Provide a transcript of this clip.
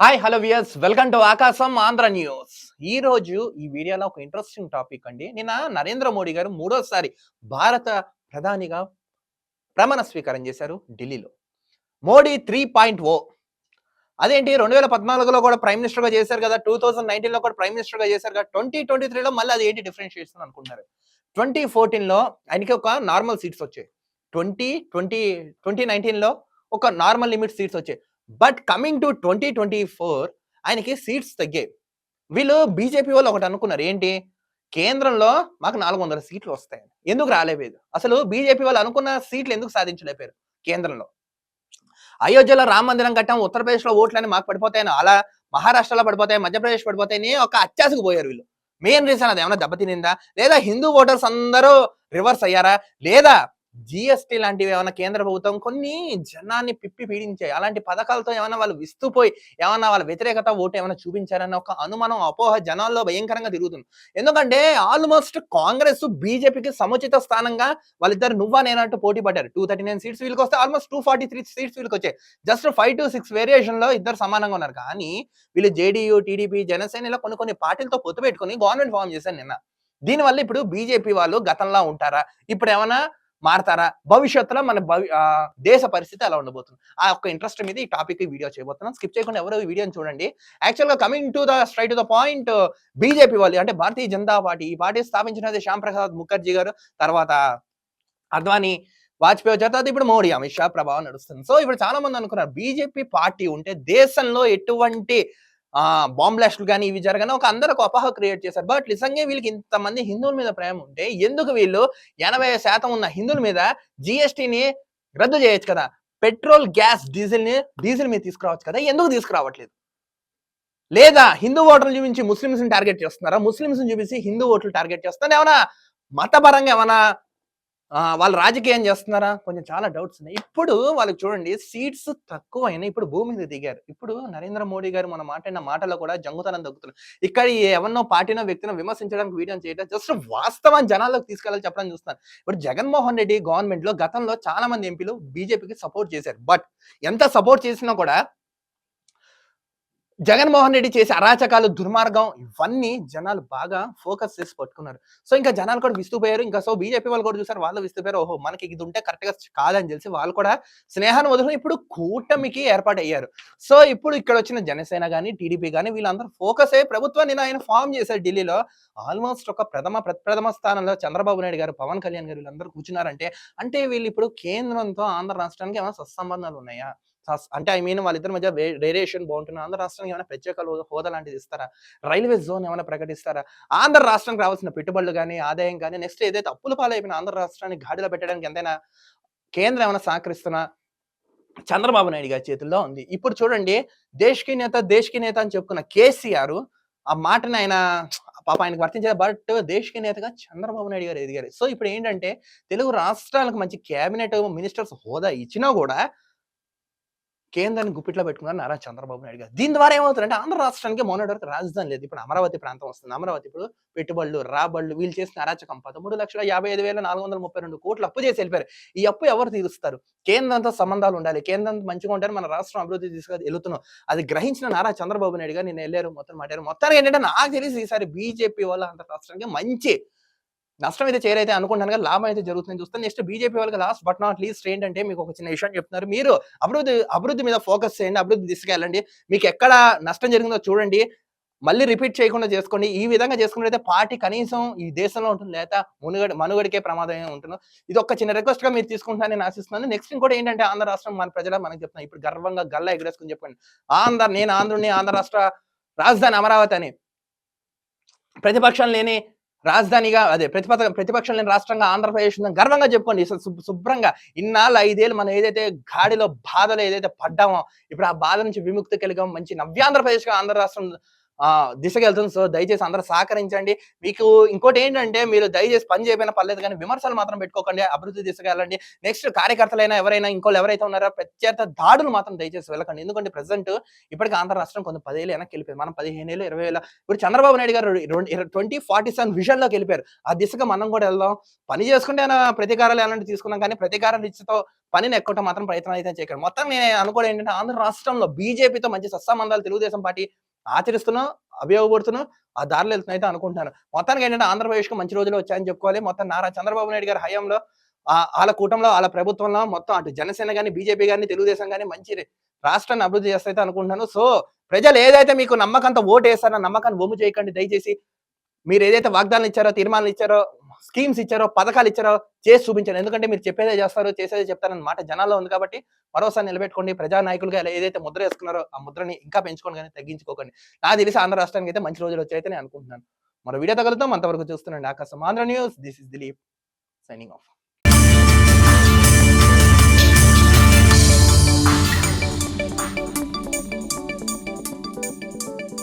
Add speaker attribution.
Speaker 1: Hi hello viewers welcome to Akasam Andhra news ఈ రోజు ఈ వీడియోలో ఒక ఇంట్రెస్టింగ్ టాపిక్ అండి. నిన్న నరేంద్ర మోడీ గారు మూడోసారి భారత ప్రధానిగా ప్రమాణ స్వీకారం చేశారు ఢిల్లీలో. మోడీ త్రీ పాయింట్ ఓ అదేంటి? రెండు వేల పద్నాలుగులో కూడా ప్రైమ్ మినిస్టర్గా చేశారు కదా. టూ థౌసండ్ నైన్టీన్లో కూడా ప్రైమ్ మినిస్టర్గా చేశారు కదా. ట్వంటీ ట్వంటీ త్రీలో మళ్ళీ అది ఏంటి డిఫరెన్షియేషన్ అనుకుంటున్నారు? ట్వంటీ ఫోర్టీన్లో ఆయనకి ఒక నార్మల్ సీట్స్ వచ్చాయి. ట్వంటీ ట్వంటీ ట్వంటీ నైన్టీన్లో ఒక నార్మల్ లిమిట్ సీట్స్ వచ్చాయి. But coming to twenty twenty four ఆయనకి సీట్స్ తగ్గాయి. వీళ్ళు బీజేపీ వాళ్ళు ఒకటి అనుకున్నారు. ఏంటి? కేంద్రంలో మాకు నాలుగు వందల సీట్లు వస్తాయని. ఎందుకు రాలేదు అసలు బీజేపీ వాళ్ళు అనుకున్న సీట్లు ఎందుకు సాధించలేపారు కేంద్రంలో. అయోధ్యలో రామ మందిరం కట్టాం ఉత్తరప్రదేశ్లో ఓట్లని మాకు పడిపోతాయని అలా మహారాష్ట్రలో పడిపోతాయి మధ్యప్రదేశ్ పడిపోతాయని ఒక అత్యాశకు పోయారు వీళ్ళు. మెయిన్ రీజన్ అది ఏమైనా దెబ్బతినిందా? లేదా హిందూ ఓటర్స్ అందరూ రివర్స్ అయ్యారా? లేదా జిఎస్టీ లాంటివి ఏమైనా కేంద్ర ప్రభుత్వం కొన్ని జనాన్ని పిప్పి పీడించాయి. అలాంటి పథకాలతో ఏమైనా వాళ్ళు విస్తుపోయి ఏమైనా వాళ్ళ వ్యతిరేకత ఓటు ఏమైనా చూపించారన్న ఒక అనుమానం అపోహ జనాల్లో భయంకరంగా తిరుగుతుంది. ఎందుకంటే ఆల్మోస్ట్ కాంగ్రెస్ బీజేపీకి సముచిత స్థానంగా వాళ్ళిద్దరు నువ్వా నేనంటూ పోటీ పడ్డారు. టూ థర్టీ నైన్ సీట్స్ వీళ్ళకి వస్తే almost two forty three seats వీళ్ళకి వచ్చాయి. జస్ట్ ఫైవ్ టు సిక్స్ వేరియేషన్లో ఇద్దరు సమానంగా ఉన్నారు. కానీ వీళ్ళు జేడీయూ టీడీపీ జనసేన ఇలా కొన్ని కొన్ని పార్టీలతో పొత్తు పెట్టుకుని గవర్నమెంట్ ఫామ్ చేశారు నిన్న. దీనివల్ల ఇప్పుడు బీజేపీ వాళ్ళు గతంలో ఉంటారా? ఇప్పుడు ఏమైనా మారతారా? భవిష్యత్తులో మన భవి ఆ, దేశ పరిస్థితి ఎలా ఉండబోతుంది. ఆ యొక్క ఇంట్రెస్ట్ మీద ఈ టాపిక్ వీడియో చేయబోతున్నాం. స్కిప్ చేయకుండా ఎవరో ఈ వీడియోని చూడండి. యాక్చువల్గా coming to the straight to the point BJP వాళ్ళు అంటే భారతీయ జనతా పార్టీ. ఈ పార్టీ స్థాపించినది శ్యామ్ ప్రసాద్ ముఖర్జీ గారు తర్వాత అద్వానీ వాజ్పేయి వచ్చారు తర్వాత ఇప్పుడు మోడీ అమిత్ షా ప్రభావం నడుస్తుంది. సో ఇప్పుడు చాలా మంది అనుకున్నారు బీజేపీ పార్టీ ఉంటే దేశంలో ఎటువంటి ఆ బాంబ్ బ్లాస్ట్లు కానీ ఇవి జరగని ఒక అందరూ ఒక అపాహ క్రియేట్ చేశారు. బట్ నిజంగా వీళ్ళకి ఇంతమంది హిందువుల మీద ప్రేమ ఉంటే ఎందుకు వీళ్ళు ఎనభై శాతం ఉన్న హిందువుల మీద జిఎస్టీని రద్దు చేయొచ్చు కదా? పెట్రోల్ గ్యాస్ డీజిల్ని డీజిల్ మీద తీసుకురావచ్చు కదా? ఎందుకు తీసుకురావట్లేదు? లేదా హిందూ ఓటర్లు చూపించి ముస్లిమ్స్ని టార్గెట్ చేస్తున్నారా? ముస్లిమ్స్ చూపించి హిందూ ఓట్లు టార్గెట్ చేస్తున్నారు? ఏమైనా మతపరంగా ఏమైనా వాళ్ళు రాజకీయం చేస్తున్నారా? కొంచెం చాలా డౌట్స్ ఉన్నాయి. ఇప్పుడు వాళ్ళకి చూడండి సీట్స్ తక్కువైనా ఇప్పుడు భూమి మీద దిగారు. ఇప్పుడు నరేంద్ర మోడీ గారు మన మాట్లాడిన మాటలో కూడా జంగుతనం దొక్కుతున్నారు ఇక్కడ ఎవరినో పార్టీనో వ్యక్తిని విమర్శించడానికి వీడియో చేయడం జస్ట్ వాస్తవం జనాల్లోకి తీసుకెళ్ళాలి చెప్పడం చూస్తున్నారు. ఇప్పుడు జగన్మోహన్ రెడ్డి గవర్నమెంట్లో గతంలో చాలా మంది ఎంపీలు బీజేపీకి సపోర్ట్ చేశారు. బట్ ఎంత సపోర్ట్ చేసినా కూడా జగన్మోహన్ రెడ్డి చేసే అరాచకాలు దుర్మార్గం ఇవన్నీ జనాలు బాగా ఫోకస్ చేసి పట్టుకున్నారు. సో ఇంకా జనాలు కూడా విస్తుపోయారు ఇంకా సో బీజేపీ వాళ్ళు కూడా చూసారు వాళ్ళు విస్తుపోయారు ఓహో మనకి ఇది ఉంటే కరెక్ట్గా కాదని తెలిసి వాళ్ళు కూడా స్నేహాన్ని వదులుకొని ఇప్పుడు కూటమికి ఏర్పాటు అయ్యారు. సో ఇప్పుడు ఇక్కడ వచ్చిన జనసేన కానీ టీడీపీ కానీ వీళ్ళందరూ ఫోకస్ అయ్యి ప్రభుత్వాన్ని ఆయన ఫామ్ చేశారు ఢిల్లీలో. ఆల్మోస్ట్ ఒక ప్రథమ ప్రథమ స్థానంలో చంద్రబాబు నాయుడు గారు పవన్ కళ్యాణ్ గారు వీళ్ళందరూ కూర్చున్నారంటే అంటే వీళ్ళు ఇప్పుడు కేంద్రంతో ఆంధ్ర రాష్ట్రానికి ఏమైనా సత్సంబంధాలు ఉన్నాయా? అంటే ఐ మీన్ వాళ్ళిద్దరి మధ్య రేరియేషన్ బాగుంటుంది. ఆంధ్ర రాష్ట్రానికి ఏమైనా ప్రత్యేక హోదా- లాంటిది ఇస్తారా? రైల్వే జోన్ ఏమైనా ప్రకటిస్తారా? ఆంధ్ర రాష్ట్రానికి రావాల్సిన పెట్టుబడులు కానీ ఆదాయం కానీ నెక్స్ట్ ఏదైతే అప్పుల పాలైపోయిన ఆంధ్ర రాష్ట్రానికి గాడిలో పెట్టడానికి ఎంతైనా కేంద్రం ఏమైనా సహకరిస్తున్నా చంద్రబాబు నాయుడు గారి చేతుల్లో ఉంది. ఇప్పుడు చూడండి దేశ్కి నేత దేశ్కి నేత అని చెప్పుకున్న కేసీఆర్ ఆ మాటని ఆయన పాప ఆయనకు వర్తించారు బట్ దేశకి నేతగా చంద్రబాబు నాయుడు గారు ఎదిగారు. సో ఇప్పుడు ఏంటంటే తెలుగు రాష్ట్రాలకు మంచి కేబినెట్ మినిస్టర్స్ హోదా ఇచ్చినా కూడా కేంద్రాన్ని గుప్పిట్లో పెట్టుకున్నారు నారా చంద్రబాబు నాయుడు గారు. దీని ద్వారా ఏమవుతుందంటే ఆంధ్ర రాష్ట్రానికి మొన్నటి వరకు రాజధాని లేదు. ఇప్పుడు అమరావతి ప్రాంతం వస్తుంది. అమరావతి ఇప్పుడు పెట్టుబడులు రాబడులు వీళ్ళు చేసిన అరాచకం పదమూడు లక్షల యాభై ఐదు వేల నాలుగు వందల ముప్పై రెండు కోట్లు అప్పు చేసి వెళ్ళిపోయారు. ఈ అప్పు ఎవరు తీరుస్తారు? కేంద్రంతో సంబంధాలు ఉండాలి. కేంద్రం మంచిగా ఉంటే మన రాష్ట్రం అభివృద్ధి తీసుకొని వెళ్తున్నాం. అది గ్రహించిన నారా చంద్రబాబు నాయుడు గారు నేను వెళ్ళారు మొత్తం మాట్లాడారు. మొత్తానికి ఏంటంటే నాకు తెలిసి ఈసారి బీజేపీ వాళ్ళు ఆంధ్ర రాష్ట్రానికి మంచి నష్టం అయితే చేరైతే అనుకుంటాను కానీ లాభం అయితే జరుగుతుంది. చూస్తాను నెక్స్ట్ బీజేపీ వాళ్ళకి లాస్ట్ బట్ నాట్ లీస్ట్ ఏంటంటే మీకు ఒక చిన్న విషయం చెప్తున్నారు. మీరు అభివృద్ధి అభివృద్ధి మీద ఫోకస్ చేయండి అభివృద్ధి తీసుకెళ్ళండి మీకు ఎక్కడ నష్టం జరిగిందో చూడండి. మళ్ళీ రిపీట్ చేయకుండా చేసుకోండి. ఈ విధంగా చేసుకున్నట్లయితే పార్టీ కనీసం ఈ దేశంలో ఉంటుంది లేదా మునుగడ మనుగడికే ప్రమాదం ఉంటుందో. ఇది ఒక చిన్న రిక్వెస్ట్గా మీరు తీసుకుంటారని నేను ఆశిస్తున్నాను. నెక్స్ట్ ఇంకోటి ఏంటంటే ఆంధ్ర రాష్ట్రం మన ప్రజల మనకి చెప్తున్నాను ఇప్పుడు గర్వంగా గల్లా ఎగరేసుకుని చెప్పండి ఆంధ్ర నేను ఆంధ్రుని ఆంధ్ర రాష్ట్ర రాజధాని అమరావతి అని. ప్రతిపక్షం లేని రాజధానిగా అదే ప్రతిపక్ష ప్రతిపక్షం లేని రాష్ట్రంగా ఆంధ్రప్రదేశ్ ఉందని గర్వంగా చెప్పుకోండి. శుభ్రంగా ఇన్నాళ్ళు ఐదేళ్ళు మనం ఏదైతే గాడిలో బాధలు ఏదైతే పడ్డామో ఇప్పుడు ఆ బాధ నుంచి విముక్తి కలిగాం మంచి నవ్యాంధ్రప్రదేశ్గా ఆంధ్ర రాష్ట్రం దిశగా వెళ్తుంది. సో దయచేసి అందరూ సహకరించండి. మీకు ఇంకోటి ఏంటంటే మీరు దయచేసి పని చేయకపోయినా పర్లేదు కానీ విమర్శలు మాత్రం పెట్టుకోకండి. అభివృద్ధి దిశగా వెళ్ళండి. నెక్స్ట్ కార్యకర్తలైనా ఎవరైనా ఇంకోళ్ళు ఎవరైతే ఉన్నారో ప్రత్యేక దాడులు మాత్రం దయచేసి వెళ్ళకండి. ఎందుకంటే ప్రెసెంట్ ఇప్పటికి ఆంధ్ర రాష్ట్రం కొంత పదేళ్ళు వెనక్కి వెళ్ళిపోయింది. మనం పదిహేను ఏళ్ళు ఇరవై వేల ఇప్పుడు చంద్రబాబు నాయుడు గారు ట్వంటీ ఫార్టీ సెవెన్ విజన్లోకి వెళ్ళిపోయారు. ఆ దిశగా మనం కూడా వెళ్దాం. పని చేసుకుంటే ప్రతీకారాలు ఎలాంటి తీసుకున్నాం కానీ ప్రతీకారం రీతితో పనిని ఎక్కడం మాత్రం ప్రయత్నం అయితే చేయకండి. మొత్తం నేను అనుకోవడం ఏంటంటే ఆంధ్ర రాష్ట్రంలో బీజేపీతో మంచి సత్సంబంధాలు తెలుగుదేశం పార్టీ ఆచరిస్తున్నాం అభియోగపడుతున్నాం ఆ దారిలో వెళ్తున్నా అయితే అనుకుంటున్నాను. మొత్తానికి ఏంటంటే ఆంధ్రప్రదేశ్కి మంచి రోజులు వచ్చాయని చెప్పుకోవాలి. మొత్తం నారా చంద్రబాబు నాయుడు గారి హయాంలో ఆ- వాళ్ళ కూటంలో వాళ్ళ ప్రభుత్వంలో మొత్తం అటు జనసేన కానీ బీజేపీ కానీ తెలుగుదేశం కానీ మంచి రాష్ట్రాన్ని అభివృద్ధి చేస్తే అనుకుంటున్నాను. సో ప్రజలు ఏదైతే మీకు నమ్మకంతో ఓటు వేస్తారో నమ్మకాన్ని బొమ్ము చేయకండి. దయచేసి మీరు ఏదైతే వాగ్దానాలు ఇచ్చారో తీర్మానాలు ఇచ్చారో స్కీమ్స్ ఇచ్చారో పథకాలు ఇచ్చారో చేసి చూపించారు. ఎందుకంటే మీరు చెప్పేదే చేస్తారో చేసేదే చెప్తారని మాట జనాల్లో ఉంది కాబట్టి మరోసారి నిలబెట్టుకోండి. ప్రజానాయకులుగా ఎలా ఏదైతే ముద్ర వేసుకున్నారో ఆ ముద్రని ఇంకా పెంచుకోండి కానీ తగ్గించుకోకండి. నాకు తెలిసి ఆంధ్ర రాష్ట్రానికి అయితే మంచి రోజులు వచ్చాయితే నేను అనుకుంటున్నాను. మరో వీడియో తగలుతాం. అంతవరకు చూస్తున్నాండి Akasam Andhra news. This is Dilip signing off.